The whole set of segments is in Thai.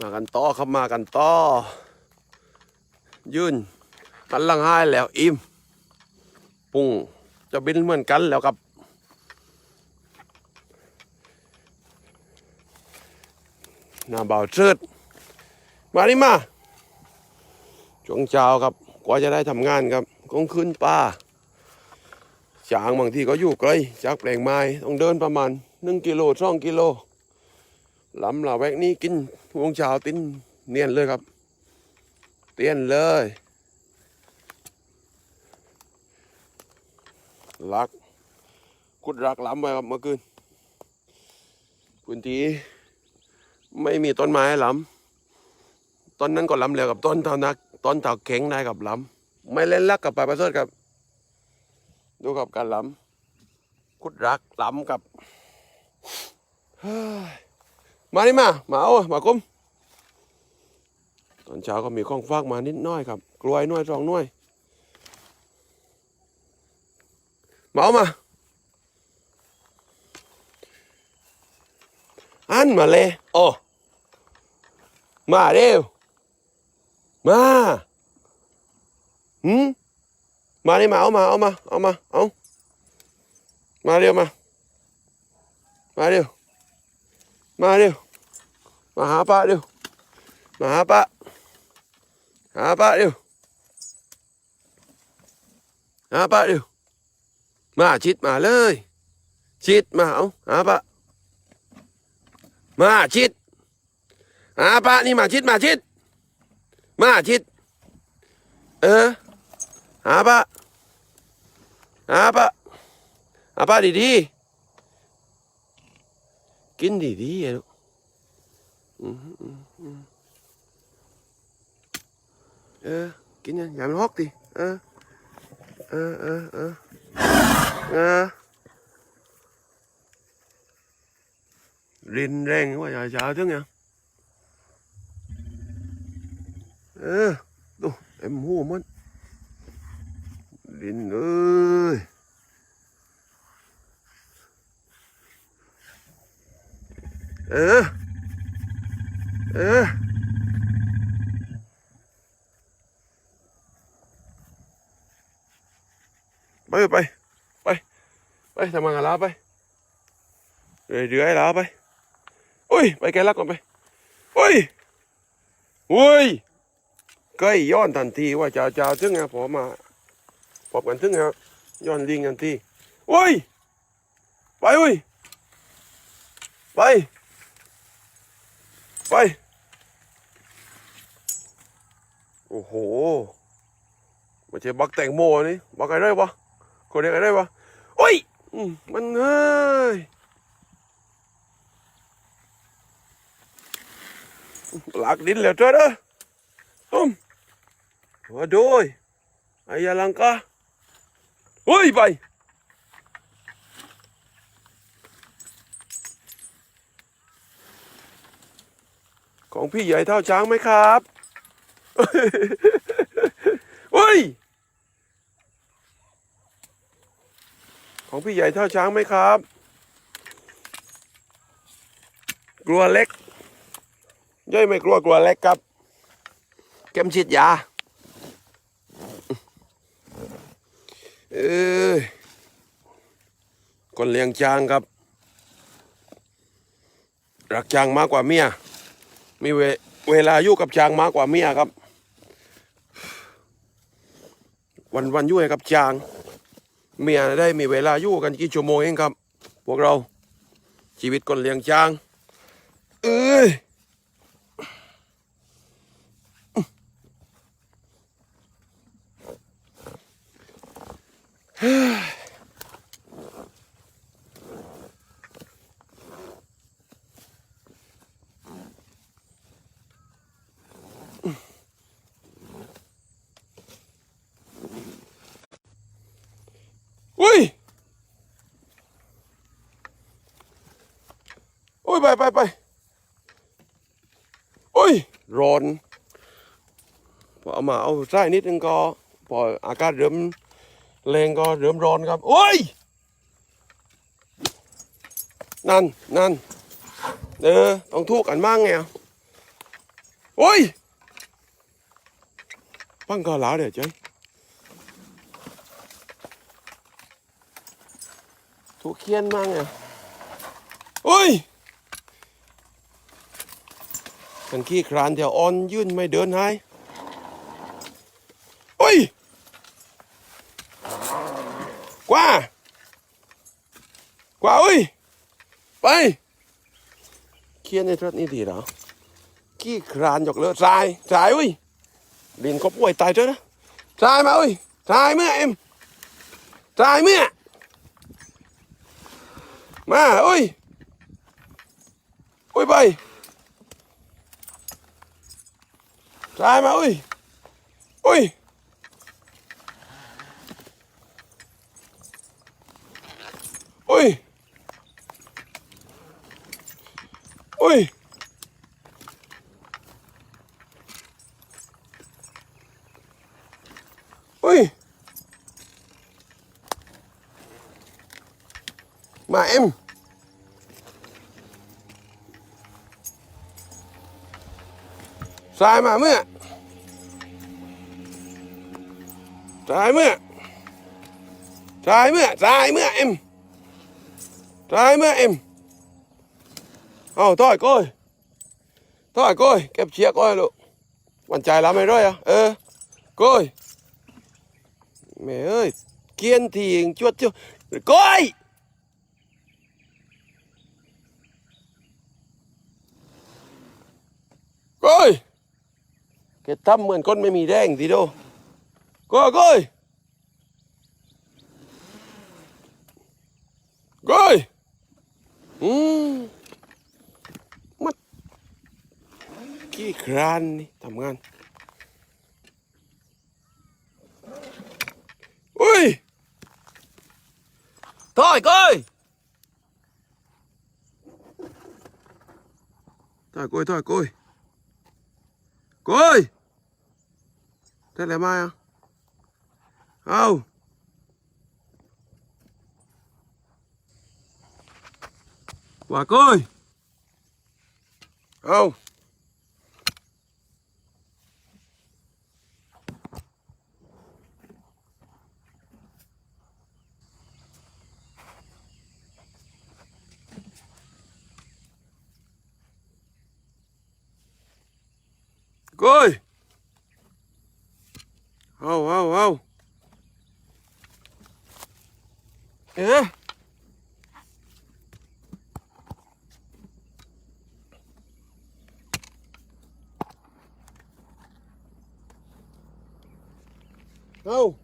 มากันต่อครับมากันต่อ ยืนกันลังห้ายแล้วอิ่มปุ้งจะบินเหมือนกันแล้วครับน้าเบาเชิดมานี่มาช่วงเช้าครับ กว่าจะได้ทำงานครับกงขึ้นป่าช้างบางทีก็อยู่ไกลจากแปลงไม้ต้องเดินประมาณหนึ่งกิโลสองกิโล ลำลาแวกนี้กินวงช้าตินเนียนเลยครับ เตียนเลยลักขุดรักล้ำไว้ครับเมื่อคืนพื้นที่ไม่มีต้นไม้ล้ำต้นนั้นก็ล้ำแล้วกับต้นเท่านักต้นเท่าเข็งได้กับล้ำไม่เล่นลักกับปลาประเสริฐครับ ดูกับการล้ำคุดรักล้ำกับเฮ้ย มานี่มามาเอามากุ้มตอนเช้าก็มีข้องฟากมานิดน้อยครับ กล้วยน้อยสองน้อยมาเอามาอันมาเลยโอ้มาเร็วมาหืมมานี่มาเอามาเอามาเอามาเอามาเร็วมา มาเร็วมาเร็ว มาหาป้าเร็วมาหาป้าหาป้าเร็วหาป้าเร็วมาชิดมาเลย ชิดมาเอาหาป้ามาชิดอาปะนี่มาชิดมาชิด มาชิด เออหาปะหาปะหาปะดีดีๆกินดีดีๆอะลูก อืมอืมอืมเออกินยังอย่ามันฮอกดิเออเออ ไปไปไปไปทำงานลาไปเดือยเรื่อยลาไปอุ้ยไปแกลลักก่อนไปอุ้ยอุ้ยใกล้ย้อนทันทีว่าจะจะถึงไงผมมาพบกันถึงไงย้อนลิงทันทีอุ้ยไปอุ้ยไปไป โโอ้โหมาเจอบักแตงโมนี่บักอะไรได้วะคนเรียกอะไรได้วะโอ้ยมันเฮ้ยหลักดินแล้วเจ้าเด้อตุ้มว่าด้วยไอ้ยาลังกาเฮ้ยไปของพี่ใหญ่เท่าช้างไหมครับ เฮ้ย ของพี่ใหญ่เท่าช้างไหมครับ กลัวเล็กย่อยไม่กลัวกลัวเล็กครับเข็มฉีดยา เออคนเลี้ยงช้างครับ รักช้างมากกว่าเมีย มีเวเวลาอยู่กับช้างมากกว่าเมียครับ วันวันยุ่ยกับจ้าง เมียได้มีเวลาอยู่กันกี่ชั่วโมงเองครับ พวกเราชีวิตคนเลี้ยงจ้าง เอ้ยอุ้ย ไปไปโอ้ย ร้อน พอเอามาเอาใส่นิดนึงก็พออากาศเริ่มแรงก็เริ่มร้อนครับ โอ้ย นั่นนั่นเออต้องทุกกันมากไงโอ้ยปังกาหลาเดี๋ยวเจ้ทุกเคียนมากไงโอ้ยันขี้ครานเถียวอ่อนยื่นไม่เดินหายโอ้ยกว่ากว่าเอ้ยไปเคียนในรถนี่ดีเหรอขี้ครานหยกเลอะทรายทรายเอ้ยดินก็ป่วยตายเจอะนะทรายมาเอ้ยทรายเมื่อเอ็มทรายเมื่อมาเอ้ยเอ้ยไป Trai mà ui Ui. Ui. Ui. Ui. Mà em ซ้ายมาเมื่อตายเมื่อตายเมื่อตายเมื่อเอ็มตายเมื่อเอ็มเอาต่อยก้อยต่อยก้อยเก็บเชียร์ก้อยลูกวันใจแล้ไม่ร้อยอะเออก้อยแม่เอ้ยเกียนทีงชวดจ้วก้อยก้อย แกทำเหมือนคนไม่มีแรงสิโดก็ก้อยก้อยอืมมัดขี้ครานนี่ทำงานอุ้ยถอยก้อยถอยก้อยถอยก้อยก้อย Thế là mai à? Không. Quả côi Không. Coi! Hâu hâu hâu Ừ Hâu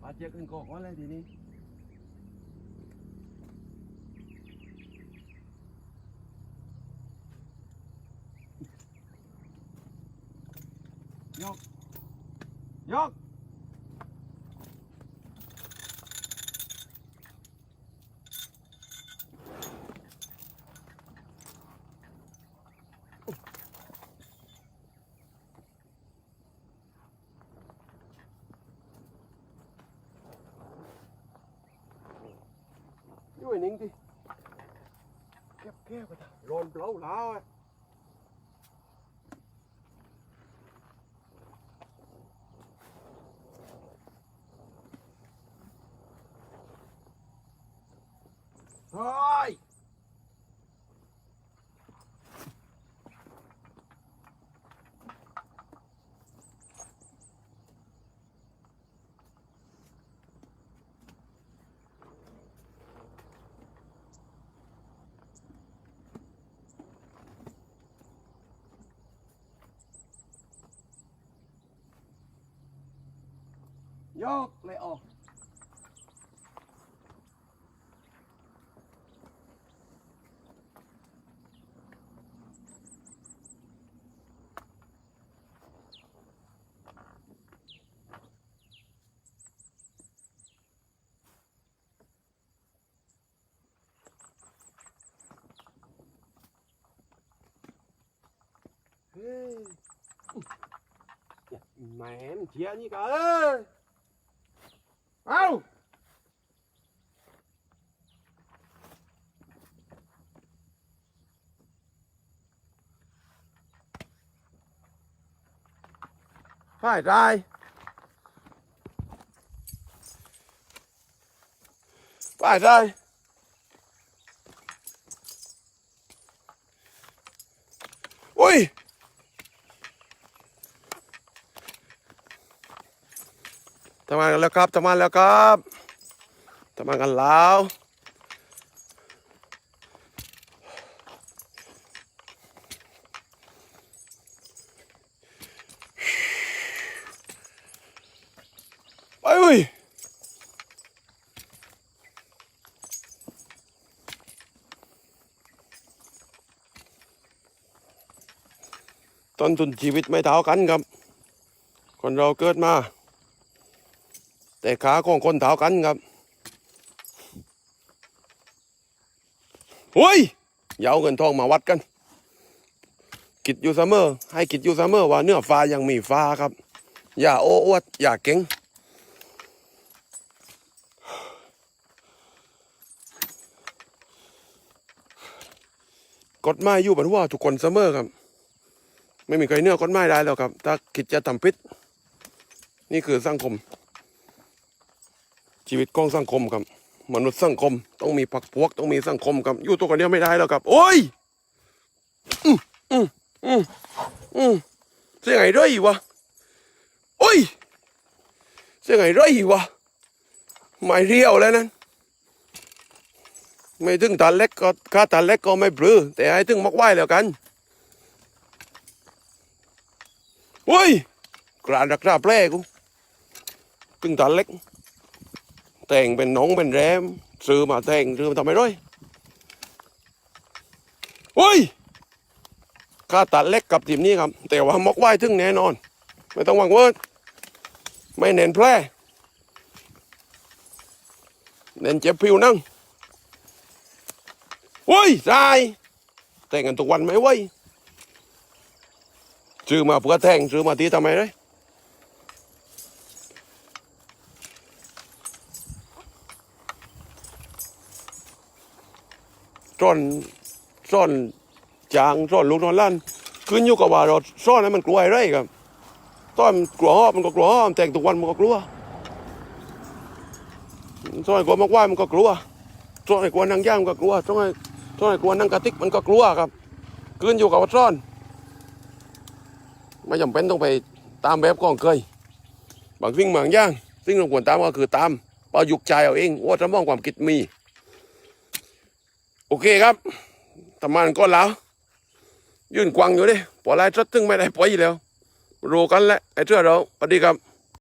Bà chưa cưng cổ quá lên thì đi. ไม่นิ่งดิแก็บแก้ไปร้อนเปล่าเปล่าอ่ะอ๋อ ยกเลยออกแหมมันเทียนี่ก็เอ้ย phải trai phải trai ui ทำงานกันแล้วครับทำงานแล้วครับทำงานกันแล้ว ต้นทุนชีวิตไม่เท่ากันครับ คนเราเกิดมา แต่ขาของคนเท่ากันครับเฮ้ยอย่าเอาเงินทองมาวัดกันคิดอยู่เสมอ ให้คิดอยู่เสมอว่าเนื้อฟ้ายังมีฟ้าครับ อย่าโอ้อวด อย่าเก่งกฎหมายอยู่บนหัวทุกคนเสมอครับ ไม่มีใครเนื้อกฎหมายได้แล้วครับ ถ้าคิดจะทำผิดนี่คือสังคม ชีวิตของสังคมครับ มนุษย์สังคม ต้องมีพักพวก ต้องมีสังคมครับ อยู่ตัวคนเดียวไม่ได้แล้วครับ โอ้ยอืมอืมอืมอืมเสียงไงไรวะโอ้ยเสียงไงไรวะไม่เรียวแล้วนั้นไม่ถึงตาเล็กก็คาตาเล็กก็ไม่ปลือแต่ให้ถึงมักไหวแล้วกัน โอ้ยกรานรักษาแผลกูถึงตาเล็ก แต่งเป็นน้องเป็นแรมซื้อมาแต่งซื้อมาทำไมร้อยโอ้ยค่าตัดเล็กกับทีมนี้ครับ แต่ว่ามกไหวถึงแน่นอน ไม่ต้องหวังเว่าไม่เน้นแพร่เน้นเจ็บผิวนั่งโอ้ยตายแต่งกันทุกวันไหมเว้ย ซื้อมาเพื่อแต่งซื้อมาทีทำไมเลยซ่อนซ่อนจางซ่อนลูกนอนลั่นขึ้นอยู่กับว่าเราซ่อนให้มันกลัวอะไรครับซ่อนกลัวหอบมันก็กลัวหอบแต่งทุกวันมันก็กลัวซ่อนให้กลัวมากว่ามันก็กลัวซ่อนให้กลัวนั่งย่างมันก็กลัวซ่อนซ่อนให้กลัวนั่งกระติกมันก็กลัวครับขึ้นอยู่กับว่าซ่อน ไม่จำเป็นต้องไปตามแบบก้องเคย บางสิ่งบางอย่างสิ่งเราควรตามก็คือตามประยุกต์ใจเอาเองว่าสมองความคิดมี โอเคครับทำมานก็แล้ว ยื่นกวางอยู่ดิปล่อยไล่ทดตึงไม่ได้ปล่อยแล้วรู้กันแหละไอ้เจ้าเราสวัสดีครับ